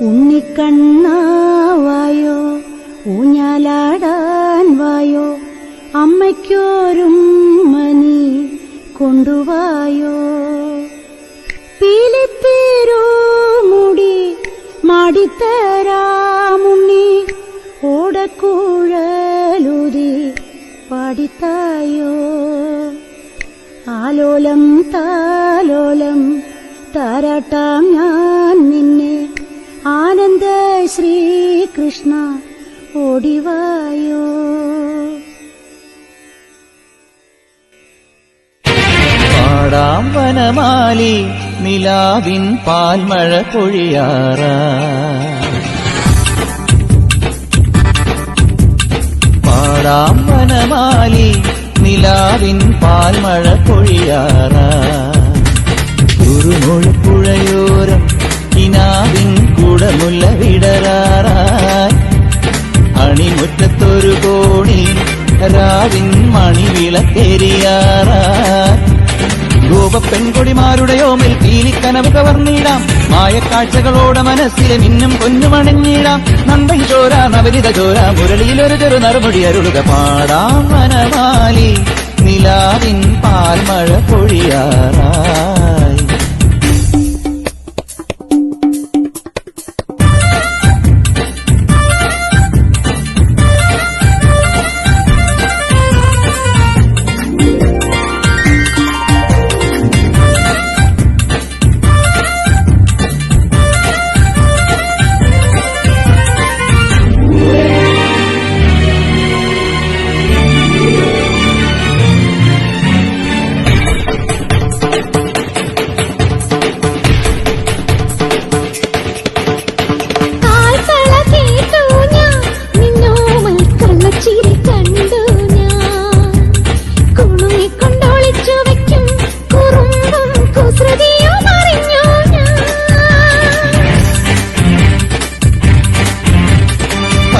ഉണ്ണിക്കണ്ണാവായോ? ഊഞ്ഞാലാടാൻ വായോ? അമ്മയ്ക്കോരും മനി കൊണ്ടുവായോ? പീലിപ്പേരോ മുടി മാടിത്തരാമുണ്ണി ഓടക്കൂഴലുതി പാടിത്തായോ? ആലോലം താലോലം താരാട്ടാം ഞാൻ നിന്നെ ശ്രീകൃഷ്ണ ഓടിവായോ. പാടാം വനമാലി നിലാവിൻ പാൽമഴ പൊഴിയാറ പാടാം വനമാലി നിലാവിൻ പാൽമഴ പൊഴിയാറ ഒരു കിനാവിൻ കുടമുല്ല വിടരാറായി. അണിമുറ്റത്തൊരു കോണി രാവിൻ മണിവിളക്കേരിയാറായി ഗോപ പെൺകൊടിമാരുടെ ഓമിൽ പീലിക്കനവ് കവർന്നിടാം. മായക്കാഴ്ചകളോടെ മനസ്സിലെ മിന്നും കൊന്നുമണിഞ്ഞിടാം നന്ദൻ ചോര നവരിത ചോര മുരളിയിലൊരു ചെറു നറുമുടി അരുളുക പാടാം വനമാലി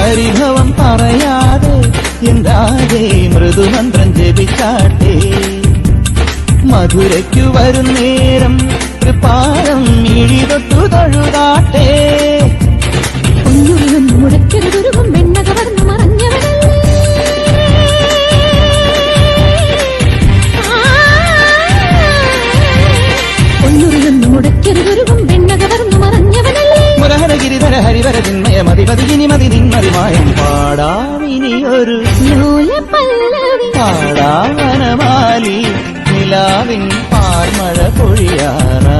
പരിഭവം പറയാതെ എന്താതെ മൃദുമന്ത്രം ജപിച്ചാട്ടെ. മധുരയ്ക്കു വരും നേരം പാലം ഇഴിതൊട്ടു തൊഴുതാട്ടെ. ഒന്നുറിയും മുടക്കരുതൊരുവും വെണ്ണ കവർന്നു മറഞ്ഞവനല്ലേ. ഒന്നുറിയും മുടക്കരുതുരുകും വെണ്ണ കവർന്നു മറഞ്ഞവനല്ലേ. മുരഹര ഗിരിധര ഹരിവര ചിന്മയ മതി ഇനിമതി നിന്മതിമായം പാടാവിനിയൊരു ഒരു പാടാവനമാലി നിലാവിൻ പാർമഴ പൊഴിയാറാ.